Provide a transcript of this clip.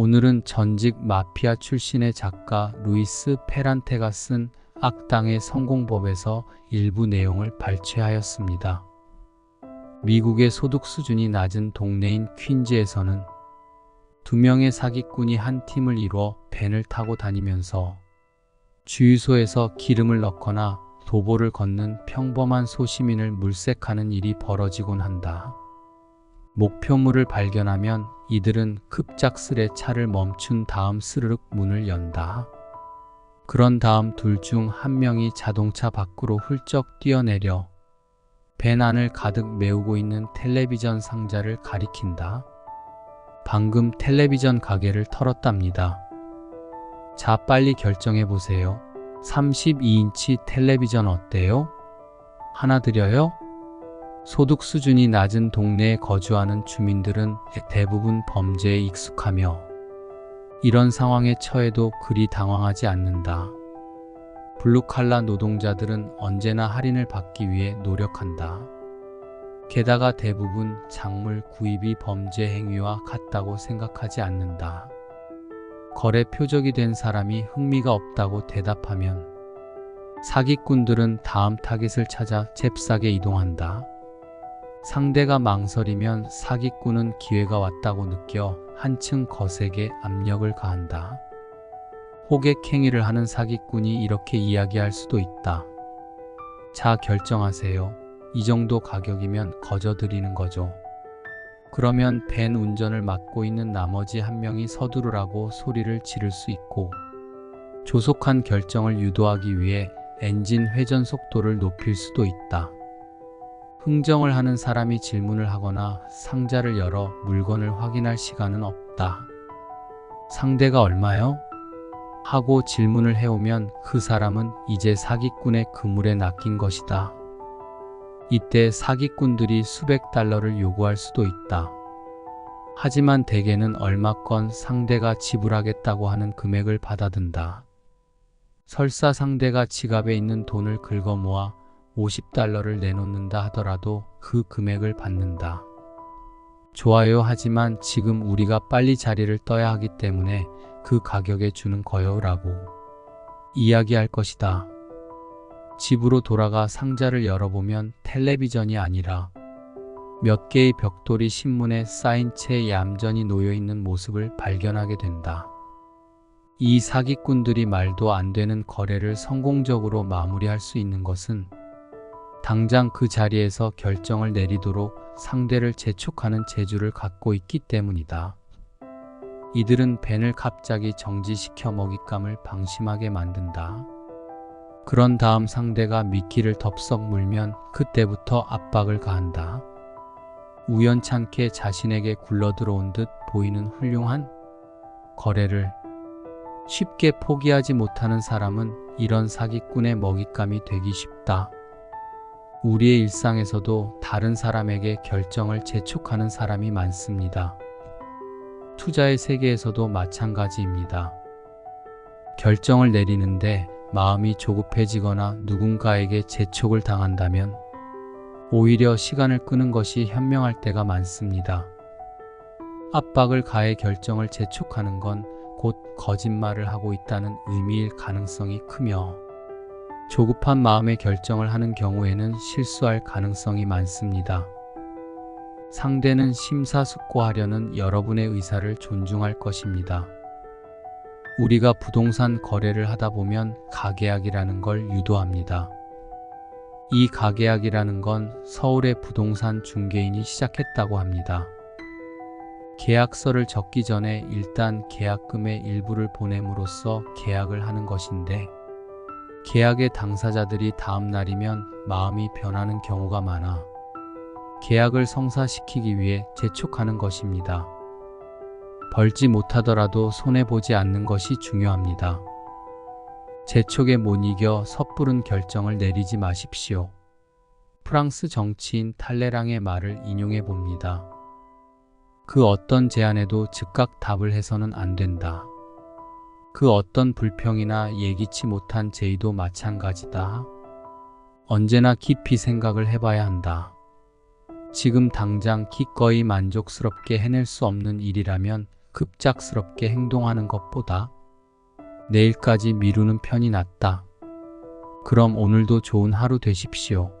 오늘은 전직 마피아 출신의 작가 루이스 페란테가 쓴 악당의 성공법에서 일부 내용을 발췌하였습니다. 미국의 소득 수준이 낮은 동네인 퀸즈에서는 두 명의 사기꾼이 한 팀을 이루어 밴을 타고 다니면서 주유소에서 기름을 넣거나 도보를 걷는 평범한 소시민을 물색하는 일이 벌어지곤 한다. 목표물을 발견하면 이들은 급작스레 차를 멈춘 다음 스르륵 문을 연다. 그런 다음 둘 중 한 명이 자동차 밖으로 훌쩍 뛰어내려 밴 안을 가득 메우고 있는 텔레비전 상자를 가리킨다. 방금 텔레비전 가게를 털었답니다. 자, 빨리 결정해 보세요. 32인치 텔레비전 어때요? 하나 드려요? 소득 수준이 낮은 동네에 거주하는 주민들은 대부분 범죄에 익숙하며 이런 상황에 처해도 그리 당황하지 않는다. 블루칼라 노동자들은 언제나 할인을 받기 위해 노력한다. 게다가 대부분 작물 구입이 범죄 행위와 같다고 생각하지 않는다. 거래 표적이 된 사람이 흥미가 없다고 대답하면 사기꾼들은 다음 타깃을 찾아 잽싸게 이동한다. 상대가 망설이면 사기꾼은 기회가 왔다고 느껴 한층 거세게 압력을 가한다. 호객행위를 하는 사기꾼이 이렇게 이야기할 수도 있다. 자, 결정하세요. 이 정도 가격이면 거저 드리는 거죠. 그러면 밴 운전을 맡고 있는 나머지 한 명이 서두르라고 소리를 지를 수 있고, 조속한 결정을 유도하기 위해 엔진 회전 속도를 높일 수도 있다. 흥정을 하는 사람이 질문을 하거나 상자를 열어 물건을 확인할 시간은 없다. 상대가 얼마요? 하고 질문을 해오면 그 사람은 이제 사기꾼의 그물에 낚인 것이다. 이때 사기꾼들이 수백 달러를 요구할 수도 있다. 하지만 대개는 얼마건 상대가 지불하겠다고 하는 금액을 받아든다. 설사 상대가 지갑에 있는 돈을 긁어 모아 50달러를 내놓는다 하더라도 그 금액을 받는다. 좋아요 하지만 지금 우리가 빨리 자리를 떠야 하기 때문에 그 가격에 주는 거요 라고 이야기할 것이다. 집으로 돌아가 상자를 열어보면 텔레비전이 아니라 몇 개의 벽돌이 신문에 쌓인 채 얌전히 놓여 있는 모습을 발견하게 된다. 이 사기꾼들이 말도 안 되는 거래를 성공적으로 마무리할 수 있는 것은 당장 그 자리에서 결정을 내리도록 상대를 재촉하는 재주를 갖고 있기 때문이다. 이들은 벤을 갑자기 정지시켜 먹잇감을 방심하게 만든다. 그런 다음 상대가 미끼를 덥석 물면 그때부터 압박을 가한다. 우연찮게 자신에게 굴러들어온 듯 보이는 훌륭한 거래를 쉽게 포기하지 못하는 사람은 이런 사기꾼의 먹잇감이 되기 쉽다. 우리의 일상에서도 다른 사람에게 결정을 재촉하는 사람이 많습니다. 투자의 세계에서도 마찬가지입니다. 결정을 내리는데 마음이 조급해지거나 누군가에게 재촉을 당한다면 오히려 시간을 끄는 것이 현명할 때가 많습니다. 압박을 가해 결정을 재촉하는 건 곧 거짓말을 하고 있다는 의미일 가능성이 크며 조급한 마음의 결정을 하는 경우에는 실수할 가능성이 많습니다. 상대는 심사숙고하려는 여러분의 의사를 존중할 것입니다. 우리가 부동산 거래를 하다 보면 가계약이라는 걸 유도합니다. 이 가계약이라는 건 서울의 부동산 중개인이 시작했다고 합니다. 계약서를 적기 전에 일단 계약금의 일부를 보냄으로써 계약을 하는 것인데 계약의 당사자들이 다음 날이면 마음이 변하는 경우가 많아 계약을 성사시키기 위해 재촉하는 것입니다. 벌지 못하더라도 손해보지 않는 것이 중요합니다. 재촉에 못 이겨 섣부른 결정을 내리지 마십시오. 프랑스 정치인 탈레랑의 말을 인용해 봅니다. 그 어떤 제안에도 즉각 답을 해서는 안 된다. 그 어떤 불평이나 예기치 못한 제의도 마찬가지다. 언제나 깊이 생각을 해봐야 한다. 지금 당장 기꺼이 만족스럽게 해낼 수 없는 일이라면 급작스럽게 행동하는 것보다 내일까지 미루는 편이 낫다. 그럼 오늘도 좋은 하루 되십시오.